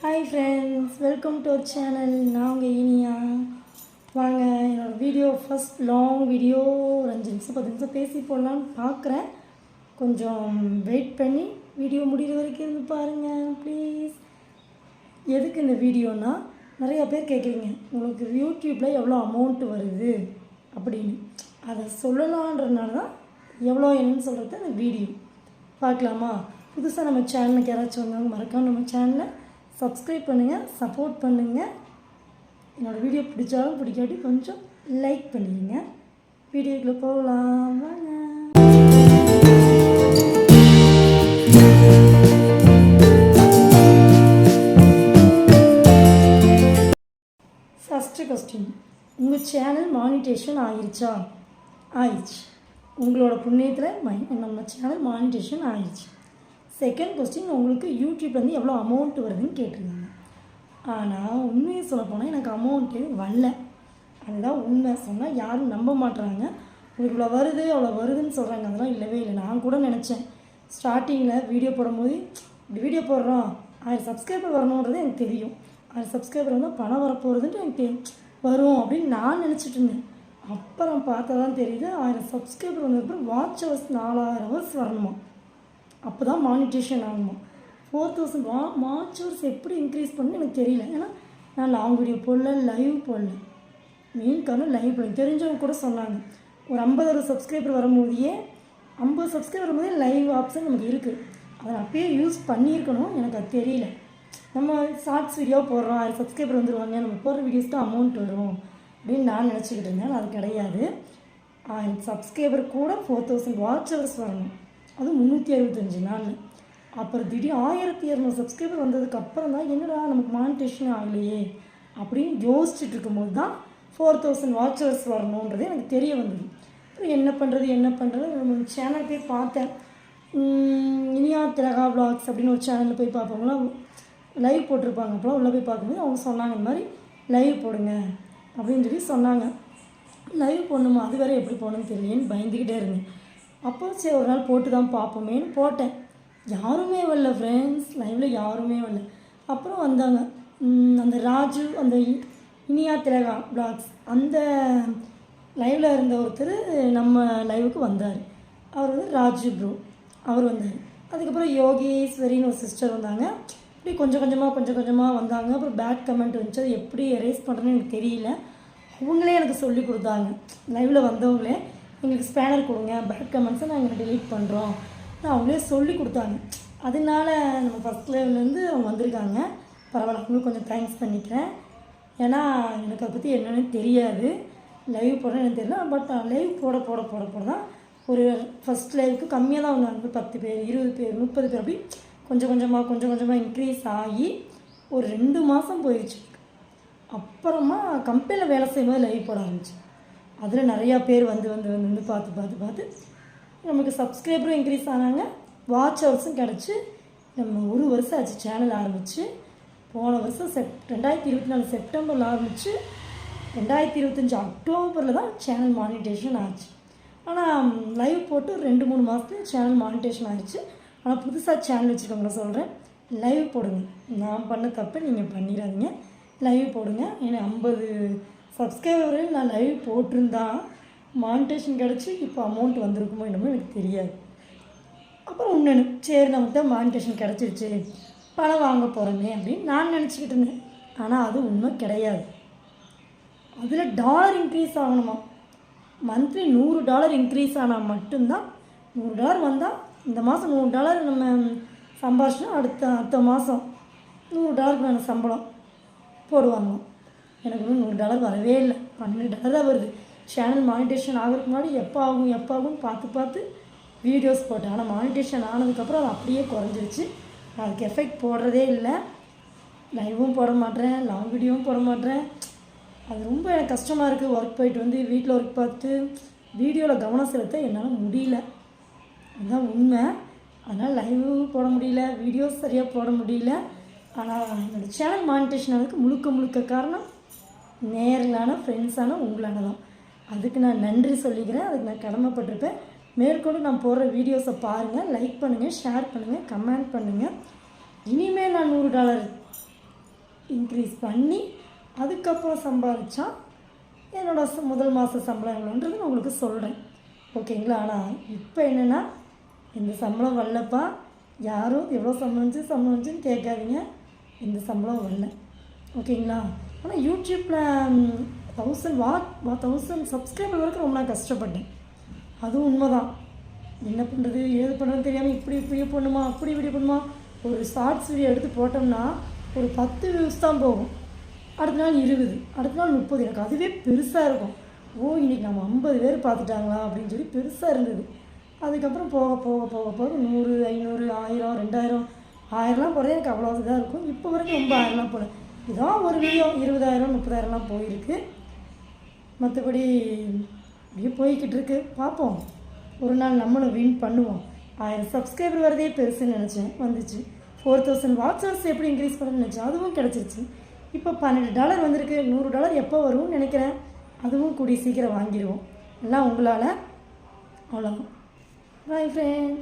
Hi friends welcome to our channel நான் உங்கள் இனியா. வாங்க என்னோடய வீடியோ ஃபஸ்ட் லாங் வீடியோ ஒரு அஞ்சு நிமிஷம் பத்து நிமிஷம் பேசி போடலான்னு பார்க்குறேன் கொஞ்சம் வெயிட் பண்ணி வீடியோ முடிகிற வரைக்கும் இருந்து பாருங்கள் ப்ளீஸ் எதுக்கு இந்த வீடியோனா நிறையா பேர் கேட்குறீங்க உங்களுக்கு யூடியூப்பில் எவ்வளோ அமௌண்ட் வருது? அப்படின்னு. அதை சொல்லலான்றதுனால தான் எவ்வளோ என்னன்னு சொல்கிறது அந்த வீடியோ பார்க்கலாமா? புதுசாக நம்ம சேனலுக்கு யாராச்சும் வந்தவங்க மறக்காம நம்ம சேனலை சப்ஸ்கிரைப் பண்ணுங்கள் சப்போர்ட் பண்ணுங்கள் என்னோடய வீடியோ பிடிச்சாலும் பிடிக்காட்டி கொஞ்சம் லைக் பண்ணிடுங்க. வீடியோக்குள்ளே போகலாம் வாங்க. ஃபஸ்ட்டு கொஸ்டின் உங்கள் சேனல் மானிட்டேஷன் ஆயிடுச்சா ஆயிடுச்சு. உங்களோட புண்ணியத்தில் மை நம்ம சேனல் மானிட்டேஷன் ஆயிடுச்சு செகண்ட் கொஸ்டின் உங்களுக்கு யூடியூப்லேருந்து எவ்வளோ அமௌண்ட் வருதுன்னு கேட்டிருந்தாங்க. ஆனால் உண்மையை சொல்ல போனால் எனக்கு அமௌண்ட்டே வரல. அதுதான் உண்மை. சொன்னால் யாரும் நம்ப மாட்றாங்க. உங்களுக்கு இவ்வளோ வருது அவ்வளோ வருதுன்னு சொல்கிறாங்க அதெல்லாம் இல்லவே இல்லை. நான் கூட நினச்சேன். ஸ்டார்டிங்கில் வீடியோ போடும்போது இப்படி வீடியோ போடுறோம். ஆயிரம் சப்ஸ்கிரைபர் வரணுன்றது எனக்கு தெரியும். ஆயிரம் சப்ஸ்கிரைபர் வந்தால் பணம் வரப்போகிறதுன்ட்டு எனக்கு வரும் அப்படின்னு நான் நினச்சிட்டு இருந்தேன். அப்புறம் பார்த்தா தான் தெரியுது ஆயிரம் சப்ஸ்கிரைபர் வந்ததுக்கப்புறம் வாட்ச் ஹவர்ஸ் நாலாயிரம் ஹவர்ஸ் வரணுமா? அப்போ தான் மானிட்டேஷன் ஆகுமா ஃபோர் தௌசண்ட் வா வாட்சர்ஸ் எப்படி இன்க்ரீஸ் பண்ணு எனக்கு தெரியல. ஏன்னா நான் லாங் வீடியோ போடல லைவ் போடல. மெயின் காரணம் லைவ் போடல. தெரிஞ்சவங்க கூட சொன்னாங்க. ஒரு ஐம்பது ஒரு சப்ஸ்கிரைபர் வரும்போதே ஐம்பது சப்ஸ்கிரைபர் வரும்போதே லைவ் ஆப்ஷன் நமக்கு இருக்குது அதை நான் அப்பயே யூஸ் பண்ணியிருக்கணும். எனக்கு அது தெரியல. நம்ம ஷார்ட்ஸ் வீடியோ போடுறோம் அது சப்ஸ்கிரைபர் வந்துடுவாங்க நம்ம போடுற வீடியோஸ்க்கு அமௌண்ட் வரும் அப்படின்னு நான் நினச்சிக்கிட்டு இருந்தேன். அது கிடையாது. ஆயிரம் சப்ஸ்கிரைபர் கூட ஃபோர் தௌசண்ட் வாட்ச் ஹவர்ஸ் வரணும். அது முந்நூற்றி அறுபத்தஞ்சு நாள். அப்புறம் திடீர் ஆயிரத்தி இரநூறு சப்ஸ்கிரைபர் வந்ததுக்கு அப்புறம் தான் என்னடா நமக்கு மானிட்டேஷன் ஆகலையே அப்படின்னு யோசிச்சுட்டு இருக்கும்போது தான் ஃபோர் தௌசண்ட் வாட்சர்ஸ் வரணுன்றது எனக்கு தெரிய வந்தது. அப்புறம் என்ன பண்ணுறது என்ன பண்ணுறது சேனல் போய் பார்த்தேன். இனியா திலகா பிளாக்ஸ் அப்படின்னு ஒரு சேனலில் போய் பார்ப்பவங்களாம் லைவ் போட்டிருப்பாங்க அப்போலாம் உள்ளே போய் பார்க்கும்போது அவங்க சொன்னாங்க இந்த மாதிரி லைவ் போடுங்க அப்படின்னு சொல்லி சொன்னாங்க. லைவ் போடணுமா? அது வேறு எப்படி போகணும்னு தெரியலேன்னு பயந்துக்கிட்டே இருந்தேன். அப்போ சரி ஒரு நாள் போட்டு தான் பார்ப்போமேன்னு போட்டேன். யாருமே வரல ஃப்ரெண்ட்ஸ் லைவில் யாருமே வரல. அப்புறம் வந்தாங்க. அந்த ராஜு அந்த இ- இனியா திலகா பிளாக்ஸ் அந்த லைவில் இருந்த ஒருத்தர் நம்ம லைவுக்கு வந்தார். அவர் வந்து ராஜு ப்ரோ அவர் வந்தார். அதுக்கப்புறம் யோகேஸ்வரின்னு ஒரு சிஸ்டர் வந்தாங்க. இப்படி கொஞ்சம் கொஞ்சமாக கொஞ்சம் கொஞ்சமாக வந்தாங்க. அப்புறம் பேட் கமெண்ட் வந்துச்சு. அது எப்படி எரேஸ் பண்ணுறதுன்னு எனக்கு தெரியல. அவங்களே எனக்கு சொல்லி கொடுத்தாங்க. லைவில் வந்தவங்களே எங்களுக்கு ஸ்பேனர் கொடுங்க பேட் கமெண்ட்ஸை நாங்கள் delete பண்ணுறோம் அவங்களே சொல்லி கொடுத்தாங்க. அதனால நம்ம ஃபஸ்ட் லெவல்லேருந்து அவங்க வந்திருக்காங்க. பரவாயில்ல அவங்களுக்கு கொஞ்சம் தேங்க்ஸ் பண்ணிக்கிறேன். ஏன்னா எனக்கு அதை பற்றி என்னென்னு தெரியாது. லைவ் போடுறேன்னு எனக்கு தெரியல. பட் லைவ் போட போட போட போட தான் ஒரு ஃபஸ்ட் லைவுக்கு கம்மியாக தான் வந்தாங்க பத்து பேர் இருபது பேர் முப்பது பேர் அப்படி கொஞ்சம் கொஞ்சமாக கொஞ்சம் கொஞ்சமாக இன்க்ரீஸ் ஆகி ஒரு ரெண்டு மாதம் போயிடுச்சு. அப்புறமா கம்பெனியில் வேலை செய்யும்போது லைவ் போட ஆரம்பிச்சு. அதில் நிறையா பேர் வந்து வந்து வந்து வந்து பார்த்து பார்த்து பார்த்து நமக்கு சப்ஸ்கிரைபரும் இன்க்ரீஸ் ஆனாங்க. வாட்ச் ஹவர்ஸும் கிடச்சி. நம்ம ஒரு வருஷம் ஆச்சு சேனல் ஆரம்பித்து போன வருஷம் செப் ரெண்டாயிரத்தி இருபத்தி நாலு செப்டம்பரில் ஆரம்பித்து ரெண்டாயிரத்தி இருபத்தஞ்சி அக்டோபரில் தான் சேனல் மானிட்டேஷன் ஆச்சு. ஆனால் லைவ் போட்டு ரெண்டு மூணு மாதத்துல சேனல் மானிட்டேஷன் ஆயிடுச்சு ஆனால் புதுசாக சேனல் வச்சுருக்கவங்கள சொல்கிறேன் லைவ் போடுங்க. நான் பண்ண தப்பு நீங்கள் பண்ணிடாதீங்க. லைவ் போடுங்க. ஏன்னா ஐம்பது சப்ஸ்கிரைபர் நான் லைவ் போட்டிருந்தா மானிட்டேஷன் கிடச்சி இப்போ அமௌண்ட் வந்திருக்குமோ என்னமோ எனக்கு தெரியாது. அப்புறம் ஒன்று சரி நமக்கு தான் மானிட்டேஷன் கிடச்சிருச்சு. பணம் வாங்க போகிறோமே அப்படின்னு நான் நினச்சிக்கிட்டு இருந்தேன். ஆனால் அது உண்மை கிடையாது. அதில் டாலர் இன்க்ரீஸ் ஆகணுமா? மந்த்லி நூறு டாலர் இன்க்ரீஸ் ஆனால் மட்டும்தான் நூறு டாலர் வந்தால் இந்த மாதம் நூறு டாலர் நம்ம சம்பாதிச்சோம் அடுத்த அடுத்த மாதம் நூறு டாலருக்கு நான் சம்பளம் போடுவாங்க எனக்கு இன்னும் நூறு டாலர் வரவே இல்லை. பன்னெண்டு டாலர் தான் வருது. சேனல் மானிட்டேஷன் ஆகிறதுக்கு முன்னாடி எப்போ ஆகும் எப்போ ஆகும்னு பார்த்து பார்த்து வீடியோஸ் போட்டேன். ஆனால் மானிட்டேஷன் ஆனதுக்கப்புறம் அது அப்படியே குறைஞ்சிருச்சு. அதுக்கு எஃபெக்ட் போடுறதே இல்லை. லைவும் போட மாட்டேன் லாங் வீடியோவும் போட மாட்டேன் அது ரொம்ப எனக்கு கஷ்டமாக இருக்குது ஒர்க் போயிட்டு வந்து வீட்டில் ஒர்க் பார்த்து வீடியோவில் கவனம் செலுத்த என்னால் முடியல. அதுதான் உண்மை. அதனால் லைவ் போட முடியல வீடியோஸ் சரியாக போட முடியல. ஆனால் என்னோடய சேனல் மானிட்டேஷன் ஆனதுக்கு முழுக்க முழுக்க காரணம் நேரலான ஃப்ரெண்ட்ஸான உங்களான தான் அதுக்கு நான் நன்றி சொல்லிக்கிறேன். அதுக்கு நான் கடமைப்பட்டிருப்பேன். மேற்கொண்டு நான் போடுற வீடியோஸை பாருங்கள் லைக் பண்ணுங்கள் ஷேர் பண்ணுங்கள் கமெண்ட் பண்ணுங்கள் இனிமேல் நான் நூறு டாலர் இன்க்ரீஸ் பண்ணி அதுக்கப்புறம் சம்பாதிச்சா என்னோடய முதல் மாத சம்பளம் எவ்வளோன்றது நான் உங்களுக்கு சொல்கிறேன் ஓகேங்களா ஆனால் இப்போ என்னென்னா இந்த சம்பளம் வரலப்பா. யாரும் எவ்வளோ சம்பளம் சம்பளம்ச்சுன்னு கேட்காதீங்க. இந்த சம்பளம் வரல. ஓகேங்களா ஆனால் யூடியூப்பில் தௌசண்ட் வா தௌசண்ட் சப்ஸ்கிரைபர் வரைக்கும் ரொம்ப நான் கஷ்டப்பட்டேன். அதுவும் உண்மைதான். என்ன பண்ணுறது ஏது பண்ணுறது தெரியாமல் இப்படி இப்படி பண்ணுமா? அப்படி இப்படி பண்ணுமா? ஒரு ஷார்ட்ஸ் வீடியோ எடுத்து போட்டோம்னா ஒரு பத்து வியூஸ் தான் போகும். அடுத்த நாள் இருபது அடுத்த நாள் முப்பது. எனக்கு அதுவே பெருசாக இருக்கும். ஓ இன்றைக்கி நம்ம ஐம்பது பேர் பார்த்துட்டாங்களா? அப்படின்னு சொல்லி பெருசாக இருந்தது. அதுக்கப்புறம் போக போக போக போக நூறு ஐநூறு ஆயிரம் ரெண்டாயிரம் ஆயிரம்லாம் போகிறது எனக்கு அவ்வளோ இதாக இருக்கும். இப்போ வரைக்கும் ரொம்ப ஆயிரம்லாம் போகிறேன் ஏதோ ஒரு வீடியோ இருபதாயிரம் முப்பதாயிரம்லாம் போயிருக்கு. மற்றபடி அப்படியே போய்கிட்டு இருக்கு பார்ப்போம். ஒரு நாள் நம்மளும் வின் பண்ணுவோம். ஆயிரம் சப்ஸ்கிரைபர் வரதே பெருசுன்னு நினச்சேன். வந்துச்சு. ஃபோர் தௌசண்ட் வாட்சர்ஸ் எப்படி இன்க்ரீஸ் பண்ணணும்னு நினச்சேன். அதுவும் கிடச்சிருச்சு. இப்போ பன்னெண்டு டாலர் வந்திருக்கு. நூறு டாலர் எப்போ வரும்னு நினைக்கிறேன். அதுவும் கூடி சீக்கிரம் வாங்கிடுவோம் எல்லாம் உங்களால். அவ்வளோதான் பாய் ஃப்ரெண்ட்